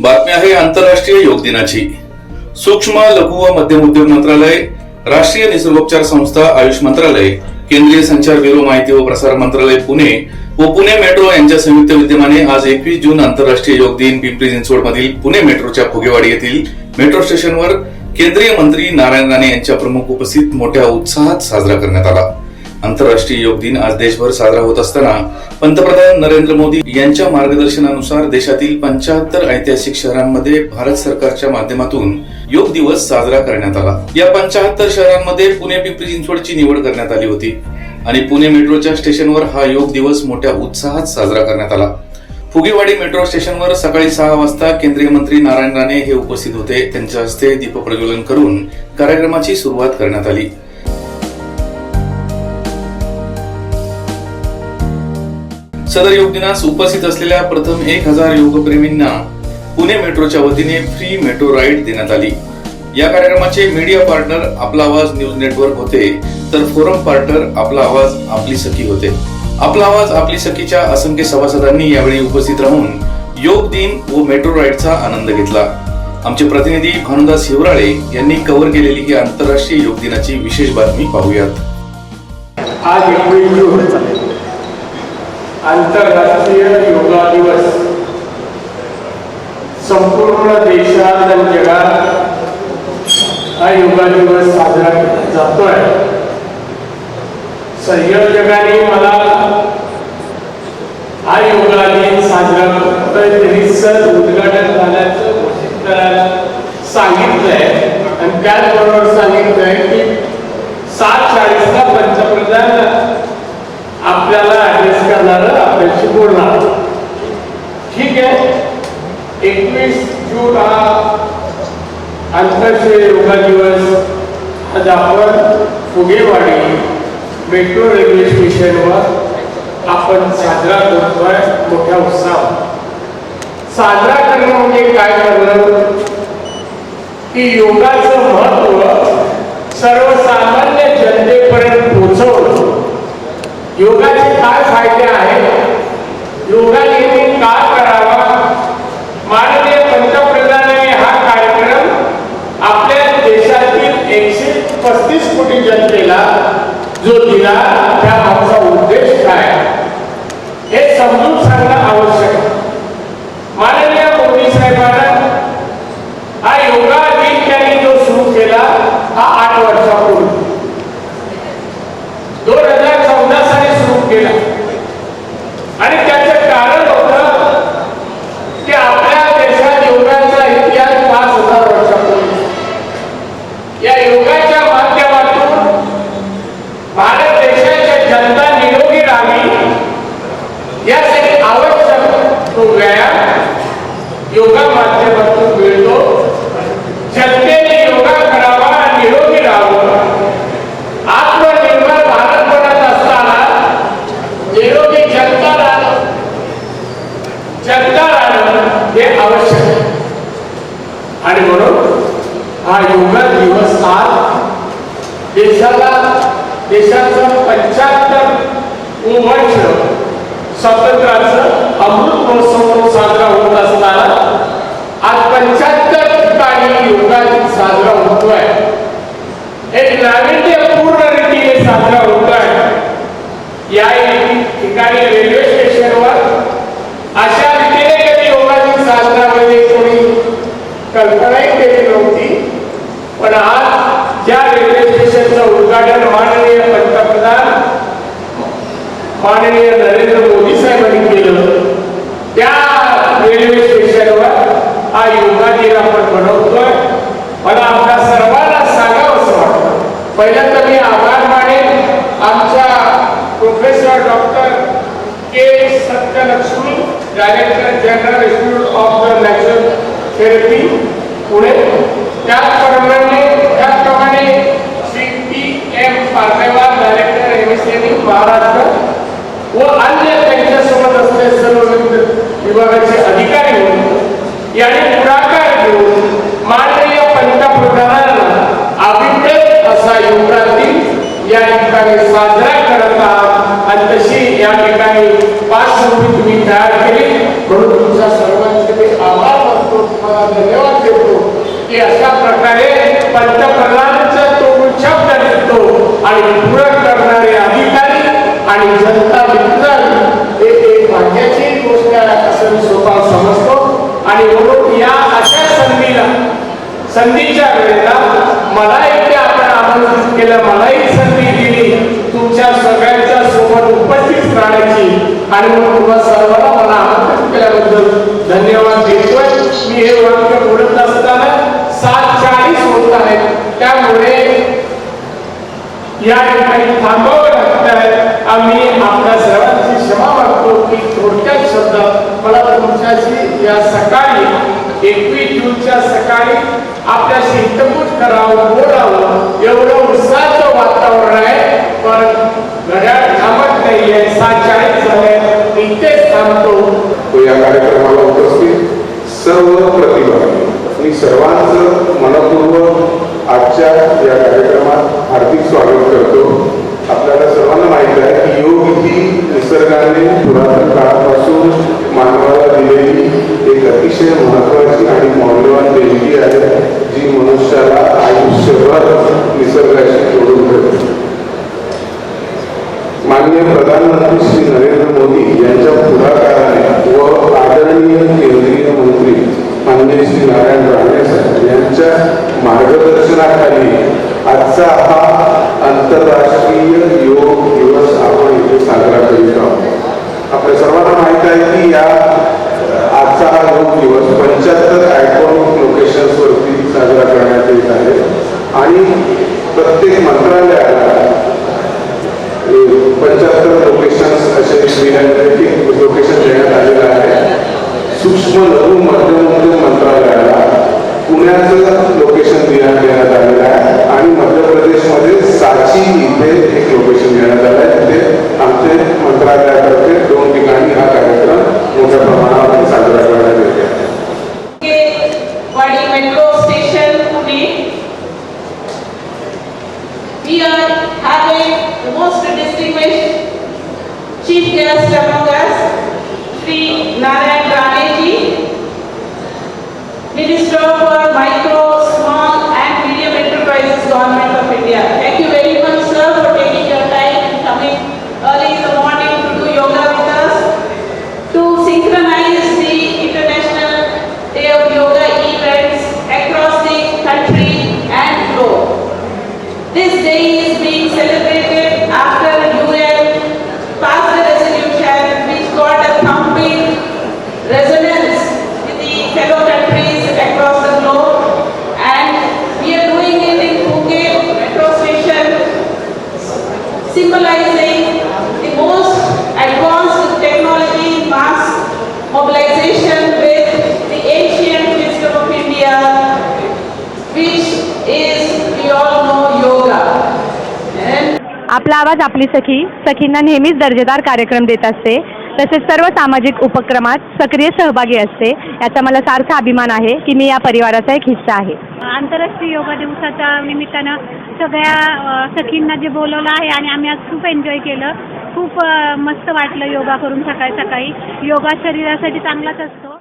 बातमी आहे आंतरराष्ट्रीय योग दिनाची. सूक्ष्म लघु व मध्यम उद्योग मंत्रालय राष्ट्रीय निसर्गोपचार संस्था आयुष मंत्रालय केंद्रीय संचार ब्युरो माहिती व प्रसार मंत्रालय पुणे व पुणे मेट्रो यांच्या संयुक्त विद्यमाने आज एकवीस जून आंतरराष्ट्रीय योग दिन पिंपरी चिंचवड मधील पुणे मेट्रोच्या फुगेवाडी येथील मेट्रो स्टेशनवर केंद्रीय मंत्री नारायण राणे यांच्या प्रमुख उपस्थित मोठ्या उत्साहात साजरा करण्यात आला. आंतरराष्ट्रीय योग दिन आज देशभर साजरा होत असताना पंतप्रधान नरेंद्र मोदी यांच्या मार्गदर्शनानुसार देशातील पंचाहत्तर ऐतिहासिक शहरांमध्ये भारत सरकारच्या माध्यमातून योग दिवस साजरा करण्यात आला. या पंचाहत्तर शहरांमध्ये पुणे पिंपरी चिंचवडची निवड करण्यात आली होती आणि पुणे मेट्रोच्या स्टेशनवर हा योग दिवस मोठ्या उत्साहात साजरा करण्यात आला. फुगेवाडी मेट्रो स्टेशनवर सकाळी सहा वाजता केंद्रीय मंत्री नारायण राणे हे उपस्थित होते. त्यांच्या हस्ते दीपप्रज्वलन करून कार्यक्रमाची सुरुवात करण्यात आली. सदर योग दिनास उपस्थित असलेल्या प्रथम एक हजार योगप्रेमींना पुणे मेट्रोच्या वतीने फ्री मेट्रो राईड देण्यात आली. या कार्यक्रमाचे मीडिया पार्टनर आपला आवाज न्यूज नेटवर्क होते तर फोरम पार्टनर आपला आवाज आपली सखी होते. आपला आवाज आपली सखीच्या असंख्य सभासदांनी यावेळी उपस्थित राहून योग दिन व मेट्रो राईडचा आनंद घेतला. आमचे प्रतिनिधी भानुदास हिवराळे यांनी कव्हर केलेली ही आंतरराष्ट्रीय योग दिनाची विशेष बातमी पाहूयात. आज आंतरराष्ट्रीय योगा दिवस. संपूर्ण देशात आणि जगात हा योगा दिवस साजरा केला जातोय. संयोजकांनी मला हा योगा दिन साजरा करतोय तरी सर उद्घाटन झाल्याचं घोषित करायला सांगितलंय. आणि त्याचबरोबर सांगितलंय की सात चाळीसला पंतप्रधान बोलला ठीक आहे. एकवीस जून हा आंतरराष्ट्रीय योगा दिवस. आज आपण फुगेवाडी मेट्रो रेल्वे स्टेशनवर आपण साजरा करतोय मोठ्या उत्साहात. साजरा करणं म्हणजे काय करणं की योगाचं महत्त्व सर्वसामान्य जनतेपर्यंत पोहोचवणं. योगाचे काय फायदे आहेत योगा नेहमी का करावा माननीय पंतप्रधानांनी हा कार्यक्रम आपल्या देशातील एकशे पस्तीस कोटी जनतेला जो दिला त्या आमचा उद्देश काय हे समजून सांगणं आवश्यक आहे माननीय मोदी साहेबांना हा योगा दिन त्यांनी जो सुरू केला हा आठ वर्षापूर्वी दोन हजार चौदा साली सुरू केला आणि त्याचं कारण होतं की आपल्या देशात योगाचा इतिहास पाच हजार वर्षापूर्वी या योगाच्या माध्यमातून भारत देशाच्या जनता निरोगी राहावी यासाठी आवश्यक तो व्यायाम योगा माध्यमातून मिळतो जनतेने योगा करावा निरोगी राहावं आत्मनिर्भर भारत बनत असताना निरोगी जनता राहणं जनता राहणं हे आवश्यक आहे आणि म्हणून हा योगा दिवस आज देशाला देशाचं पंच्याहत्तर वर्ष स्वातंत्र्याचं अमृत महोत्सव म्हणून साजरा होत असताना आज पंच्याहत्तर ठिकाणी योगा साजरा होतोय. एक नाविन्य रीतीने साजरा होतोय या ठिकाणी रेल्वे स्टेशनवर अशा रीतीने कधी योगा दिन साजरा म्हणजे कोणी कल्पनाही केली नव्हती पण आज ज्या रेल्वे स्टेशनचं उद्घाटन माननीय पंतप्रधान माननीय नरेंद्र मोदी साहेबांनी केलं. त्या रेल्वे स्टेशनवर हा योगा दिन आपण बनवतोय. मला आमच्या सर्वांना सांगावं असं वाटतं. पहिलं तर मी आभार मानेन आमच्या professor doctor K Satyalakshmi director general institute of the natural therapy Pune. त्याचप्रमाणे त्याचप्रमाणे Shri P M Parlewar director M S Maharashtra. व अन्य त्यांच्यासोबत असलेले सर्व विभागाचे अधिकारी होऊन याने पुढाकार घेऊन माननीय पंतप्रधानांना अभिप्रेत असा योगा या ठिकाणी साजरा करत आहात. आणि तशी या ठिकाणी पाच तुम्ही तयार केली. म्हणून तुमच्या सर्वांचे मी आभार मानतो. की अशा प्रकारे पंतप्रधानांचा तो शब्द निघतो आणि पूरक करणारे जनता मित्र हे एक भाग्याची गोष्ट आहे असं मी स्वतः समजतो. आणि म्हणून या अशा संधीला संधीच्या वेळेला मला इथे आपण आमंत्रित केलं मलाही संधी दिली. तुमच्या सगळ्यांच्या सोबत उपस्थित राहण्याची. आणि म्हणून तुम्हा सर्वांना मला आमंत्रित केल्याबद्दल धन्यवाद देतोय. मी हे वाक्य बोलत असताना सात चाळीस होत आहेत. त्यामुळे या ठिकाणी थांबावं लागत आहे आम्ही आपल्या सर्वांची क्षमा मागतो. की थोडक्यात शब्दात मला तुमच्याशी या सकाळी एकवीस जूनच्या सकाळी आपल्याशी हितकूट करावं बोलावं एवढं उत्साहाचं वातावरण आहे पण घड्याळ थांबत नाहीये सात चाळीस झाले मी इथेच थांबतो तो या कार्यक्रमाला उपस्थित सर्व प्रतिभागी मी सर्वांचं मनपूर्वक आजच्या या कार्यक्रमात हार्दिक स्वागत करतो आपल्याला सर्वांना माहीत आहे की योग ही निसर्गाने पुरातन काळापासून मानवाला दिलेली एक अतिशय महत्वाची आणि मौल्यवान देणगी आहे जी मनुष्याला आयुष्यभर निसर्गाशी जोडून ठेवते. माननीय प्रधानमंत्री श्री नरेंद्र मोदी यांच्या पुढाकाराने व आदरणीय केंद्रीय मंत्री माननीय श्री नारायण राणे साहेब यांच्या मार्गदर्शनाखाली आजचा हा आंतरराष्ट्रीय योग दिवस आपण इथे साजरा करीत आहोत आपल्या सर्वांना माहीत आहे की या अ, आजचा हा योग दिवस पंच्याहत्तर आयकॉनिक लोकेशन्सवरती साजरा करण्यात येत आहे आणि प्रत्येक मंत्रालयाला पंच्याहत्तर लोकेशन्स असे लोकेशन देण्यात आलेलं आहे सूक्ष्म लघु मध्यम उद्योग मंत्रालयाला पुण्याचं लोकेशन देण्यात देण्यात आलेलं आहे आणि मध्य प्रदेशमध्ये साची इथे एक लोकेशन देण्यात आलं आहे. तिथे आमचे मंत्रालयातर्फे दोन ठिकाणी हा कार्यक्रम मोठ्या प्रमाणावर साजरा करण्यात येते. show आपला आवाज आपली सखी सखींना नेहमीच दर्जेदार कार्यक्रम देत असते. तसेच सर्व सामाजिक उपक्रमात सक्रिय सहभागी असते. याचा मला सारखा अभिमान आहे की मी या परिवाराचा एक हिस्सा आहे. आंतरराष्ट्रीय योगा दिवसाच्या निमित्तानं सगळ्या सखींना जे बोलवलं आहे आणि आम्ही आज खूप एन्जॉय केलं. खूप मस्त वाटलं योगा करून सकाळी सकाळी. योगा शरीरासाठी चांगलाच असतो.